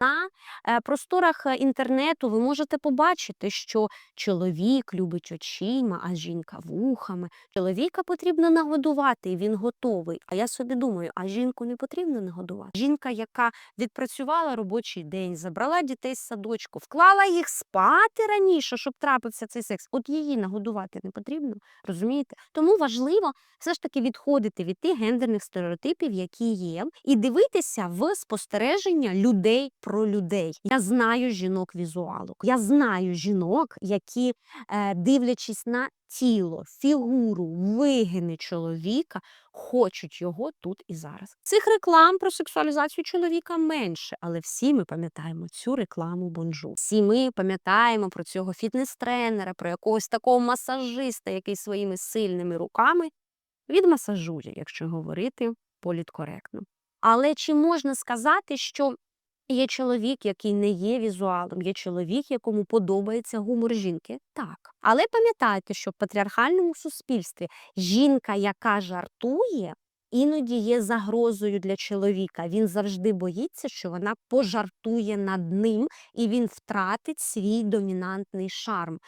На е, просторах е, інтернету ви можете побачити, що чоловік любить очима, а жінка вухами. Чоловіка потрібно нагодувати, він готовий. А я собі думаю, а жінку не потрібно нагодувати. Жінка, яка відпрацювала робочий день, забрала дітей з садочку, вклала їх спати раніше, щоб трапився цей секс. От її нагодувати не потрібно, розумієте? Тому важливо все ж таки відходити від тих гендерних стереотипів, які є, і дивитися в спостереження людей про людей. Я знаю жінок візуалок. Я знаю жінок, які, е, дивлячись на тіло, фігуру, вигини чоловіка, хочуть його тут і зараз. Цих реклам про сексуалізацію чоловіка менше, але всі ми пам'ятаємо цю рекламу бонжу. Всі ми пам'ятаємо про цього фітнес-тренера, про якогось такого масажиста, який своїми сильними руками відмасажує, якщо говорити політкоректно. Але чи можна сказати, що є чоловік, який не є візуалом, є чоловік, якому подобається гумор жінки? Так. Але пам'ятайте, що в патріархальному суспільстві жінка, яка жартує, іноді є загрозою для чоловіка. Він завжди боїться, що вона пожартує над ним і він втратить свій домінантний шарм.